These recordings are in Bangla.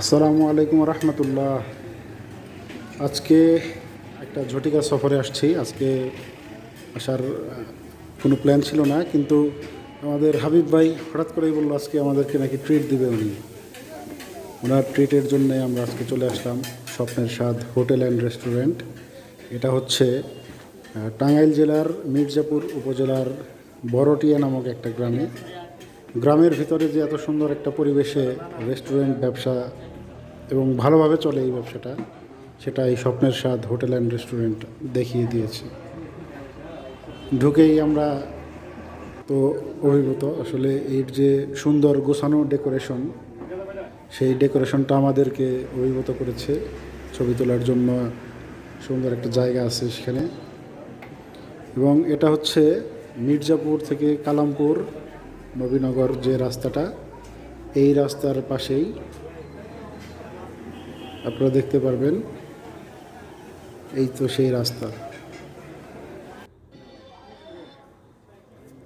আসসালামু আলাইকুম রহমতুল্লাহ। আজকে একটা ঝটিকা সফরে আসছি। আজকে আসার কোনো প্ল্যান ছিল না, কিন্তু আমাদের হাবিব ভাই হঠাৎ করেই বলল, আজকে আমাদেরকে নাকি ট্রিট দিবে উনি। ওনার ট্রিটের জন্যে আমরা আজকে চলে আসলাম স্বপ্নের স্বাদ হোটেল অ্যান্ড রেস্টুরেন্ট। এটা হচ্ছে টাঙ্গাইল জেলার মির্জাপুর উপজেলার বড়টিয়া নামক একটা গ্রামে। গ্রামের ভিতরে যে এত সুন্দর একটা পরিবেশে রেস্টুরেন্ট ব্যবসা এবং ভালোভাবে চলে এই ব্যবসাটা। সেটা এই স্বপ্নের স্বাদ, হোটেল অ্যান্ড রেস্টুরেন্ট দেখিয়ে দিয়েছে। ঢুকেই আমরা তো অভিভূত, আসলে এর যে সুন্দর গোছানো ডেকোরেশন, সেই ডেকোরেশনটা আমাদেরকে অভিভূত করেছে। ছবি তোলার জন্য সুন্দর একটা জায়গা আছে সেখানে। এবং এটা হচ্ছে মির্জাপুর থেকে কালামপুর, নবীনগর যে রাস্তাটা, এই রাস্তার পাশেই আপনারা দেখতে পারবেন। এই তো সেই রাস্তা।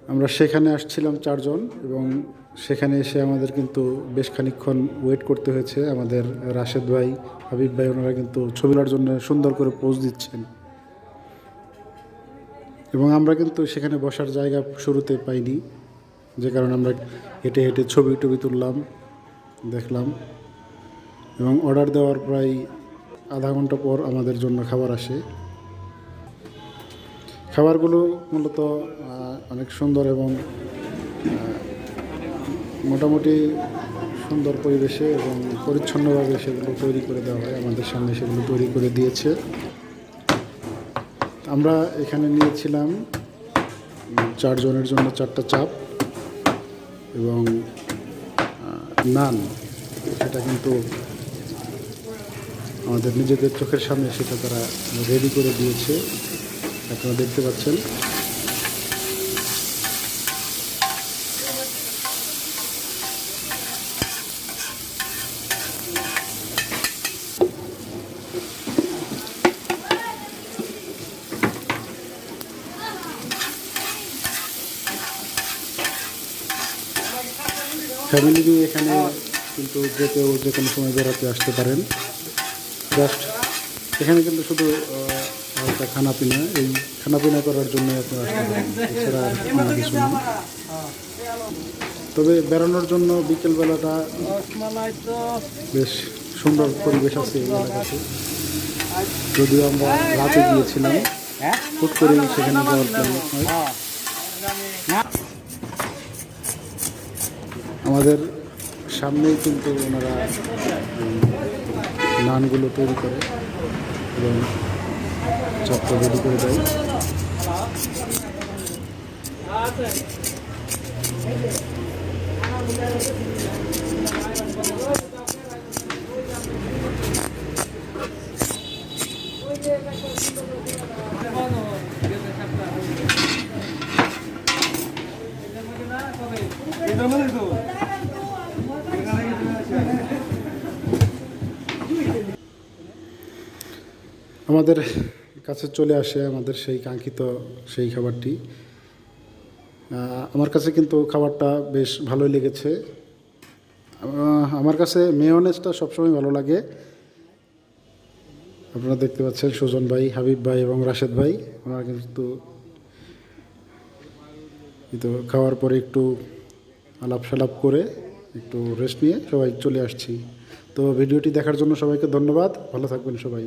আমরা সেখানে আসছিলাম চারজন এবং সেখানে এসে আমাদের কিন্তু বেশ খানিকক্ষণ ওয়েট করতে হয়েছে। আমাদের রাশেদ ভাই, হাবিব ভাই, ওনারা কিন্তু ছবি তোলার জন্য সুন্দর করে পোজ দিচ্ছেন। এবং আমরা কিন্তু সেখানে বসার জায়গা শুরুতে পাইনি। যে কারণে আমরা হেঁটে হেঁটে ছবি টবি তুললাম, দেখলাম। এবং অর্ডার দেওয়ার প্রায় আধা ঘণ্টা পর আমাদের জন্য খাবার আসে। খাবারগুলো মূলত অনেক সুন্দর এবং মোটামুটি সুন্দর পরিবেশে এবং পরিচ্ছন্নভাবে সেগুলো তৈরি করে দেওয়া হয়। আমাদের সামনে সেগুলো তৈরি করে দিয়েছে। আমরা এখানে নিয়েছিলাম চারজনের জন্য চারটা চাপ এবং নান। সেটা কিন্তু আমাদের নিজেদের চোখের সামনে সেটা তারা রেডি করে দিয়েছে। আপনারা দেখতে পাচ্ছেন। ফ্যামিলি নিয়ে এখানে কিন্তু যে কেউ যে কোনো সময় বেড়াতে আসতে পারেন। জাস্ট এখানে কিন্তু শুধু হালকা খানাপিনা, এই খানাপিনা করার জন্য আপনারা এছাড়া কিছু নেই। তবে বেড়ানোর জন্য বিকেলবেলাটা বেশ সুন্দর পরিবেশ আছে এলাকাতে। যদিও আমরা রাতে গিয়েছিলাম, হুট করে সেখানে যাওয়ার আমাদের সামনেই কিন্তু ওনারা নানগুলো তৈরি করে এবং চাপটা রেডি করে দেয়। আমাদের কাছে চলে আসে আমাদের সেই কাঙ্ক্ষিত সেই খাবারটি। আমার কাছে কিন্তু খাবারটা বেশ ভালোই লেগেছে। আমার কাছে মেয়নেজটা সবসময় ভালো লাগে। আপনারা দেখতে পাচ্ছেন সুজন ভাই, হাবিব ভাই এবং রাশেদ ভাই। ওনারা কিন্তু কিন্তু খাওয়ার পরে একটু আলাপ সালাপ করে একটু রেস্ট নিয়ে সবাই চলে আসছি। তো ভিডিওটি দেখার জন্য সবাইকে ধন্যবাদ। ভালো থাকবেন সবাই।